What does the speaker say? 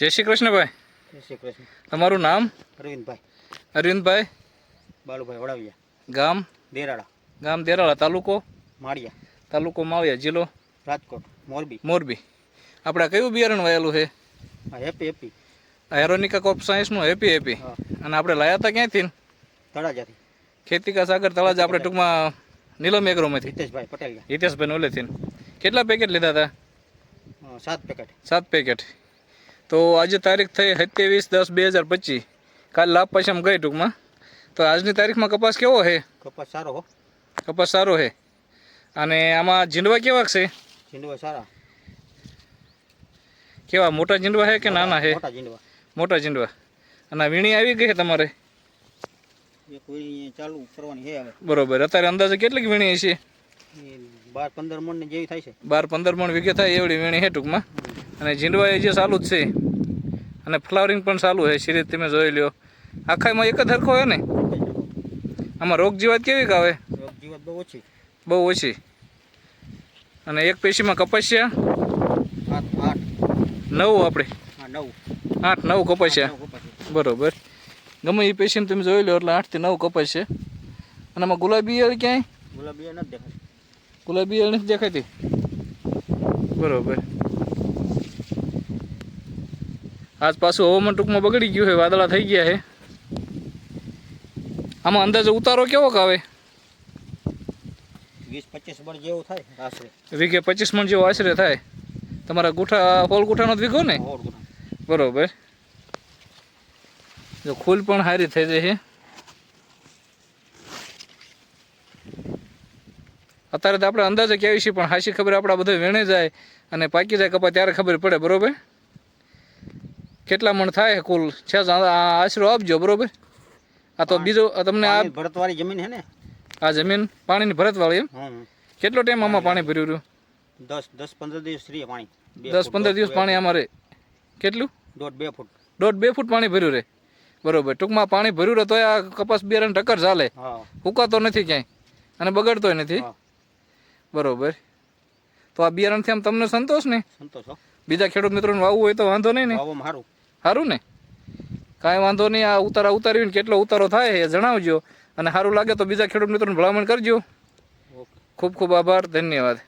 જય શ્રી કૃષ્ણભાઈ. જય શ્રી કૃષ્ણ. તમારું નામ? અરવિંદભાઈ. અરવિંદભાઈ. બાલુભાઈ વડાવિયા. ગામ? દેરાળા. ગામ દેરાળા તાલુકો? માળિયા. તાલુકો માવિયા જિલ્લો? રાજકોટ મોરબી. મોરબી. આપણે કયું બિયારણ વાયેલું છે? Happy happy. આ એરોનિકા કોપ સાયન્સનું હેપી હેપી. અને આપણે લાયા હતા ક્યાંથી તળાજાથી. ખેતી કા સાગર તળાજા આપણે ટૂંકમાં નીલમ એગ્રોમાંથી. હિતેશભાઈ પટેલ હિતેશભાઈ ઓલેથી. કેટલા પેકેટ લીધા હતા? સાત પેકેટ. સાત પેકેટ. તો આજે તારીખ થઈ સત્યાવીસ દસ બે હજાર પચીસ. કાલ લાભ પૈસામાં ગઈ ટૂંકમાં. તો આજની તારીખમાં કપાસ કેવો છે? કપાસ સારો હો. કપાસ સારો છે. અને આમાં ઝીંડવા કેવા છે? ઝીંડવા સારા. કેવા મોટા ઝીંડવા છે કે નાના છે? મોટા ઝીંડવા અને વીણી આવી ગઈ છે તમારે? ચાલુ કરવાની છે હવે. બરોબર. અત્યારે અંદાજે કેટલીક વીણી છે બાર પંદર મણ જેવી થાય છે. બાર પંદર મણ વીઘે થાય એવડી વીણી છે ટૂંકમાં. અને ઝીંડવા એ જે ચાલુ જ છે. અને ફ્લાવરિંગ પણ ચાલુ છે. સિરીજ તમે જોઈ લ્યો. આખામાં એક જ હરખો હોય ને? આમાં રોગ જીવાત કેવી આવે? રોગ જીવત બહુ ઓછી. બહુ ઓછી. અને એક પેશીમાં કપાસિયા? આઠ આઠ. નવ આપણે. આઠ નવ કપાસિયા. બરોબર. ગમે એ પેશીને તમે જોઈ લો એટલે આઠથી નવ કપાસ છે અને આમાં ગુલાબી ઈયળ ક્યાંય? ગુલાબી નથી દેખાય ગુલાબી ઈયળ નથી દેખાતી? બરોબર. આજ પાછું હવામાન ટૂંકમાં બગડી ગયું છે વાદળા થઈ ગયા છે. આમાં અંદાજે ઉતારો કેવો આવે વીસ પચીસ મણ જેવું થાય આશરે. વીઘે પચીસ મણ જેવો આશરે થાય. તમારા ગુઠા હોલ ગુઠાનો જ વીઘો ને? બરોબર. જો ખુલ પણ સારી થઈ જાય છે. અત્યારે તો આપણે અંદાજે કહેવી છીએ પણ હાશી ખબર આપણા બધા વેણે જાય અને પાકી જાય કપા ત્યારે ખબર પડે બરોબર? કેટલા મણ થાય કુલ? છે આશરો આપજો બરોબર? આ તો બીજો તમને આ ભરતવાળી જમીન હે ને? આ જમીન પાણીની ભરતવાળી એમ? કેટલો ટાઈમ આમાં પાણી ભર્યું રહ્યું? દસ દસ પંદર દિવસ રહે પાણી. દસ પંદર દિવસ પાણી અમારે કેટલું? દોઢ બે ફૂટ. દોઢ બે ફૂટ પાણી ભર્યું રહે. બરોબર ટૂંકમાં પાણી ભર્યું રહે તો આ કપાસ બિયારણ ટક્કર ચાલે. ઉકાતો નથી ક્યાંય અને બગડતોય નથી. બરોબર. તો આ બિયારણથી આમ તમને સંતોષ ને? સંતોષ બીજા ખેડૂત મિત્રોને વાવવું હોય તો વાંધો નહીં ને? વાવવામાં સારું. સારું ને? કાંઈ વાંધો નહીં આ ઉતારા ઉતારીને કેટલો ઉતારો થાય એ જણાવજો. અને સારું લાગે તો બીજા ખેડૂત મિત્રોને ભલામણ કરજો. ખૂબ ખૂબ આભાર ધન્યવાદ.